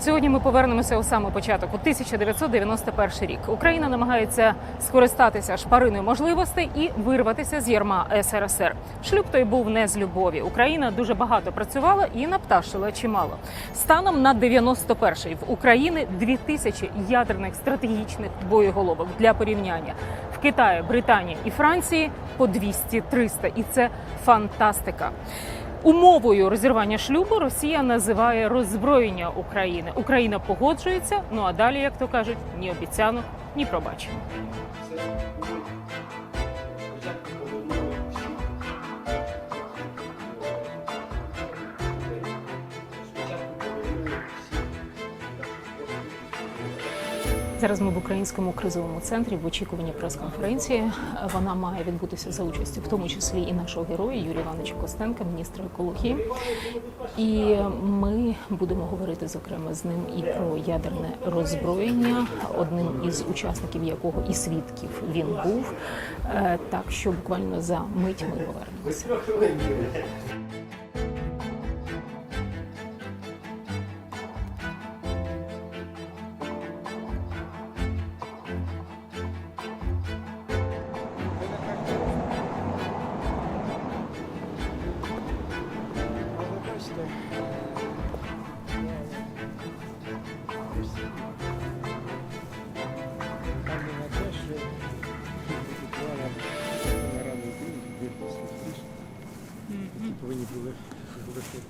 Сьогодні ми повернемося у самий початок, у 1991 рік. Україна намагається скористатися шпариною можливостей і вирватися з ярма СРСР. Шлюб той був не з любові. Україна дуже багато працювала і напташила чимало. Станом на 91-й в Україні 2000 ядерних стратегічних боєголовок для порівняння. В Китаї, Британії і Франції по 200-300. І це фантастика. Умовою розірвання шлюбу Росія називає роззброєння України. Україна погоджується. Ну а далі, як то кажуть, ні обіцяно, ні пробачено. Зараз ми в українському кризовому центрі в очікуванні прес-конференції. Вона має відбутися за участю, в тому числі і нашого героя Юрія Івановича Костенка, міністра екології. І ми будемо говорити зокрема з ним і про ядерне роззброєння, одним із учасників якого і свідків він був. Е, Так що буквально за мить ми повернемося. что... Вы не были, было слышно.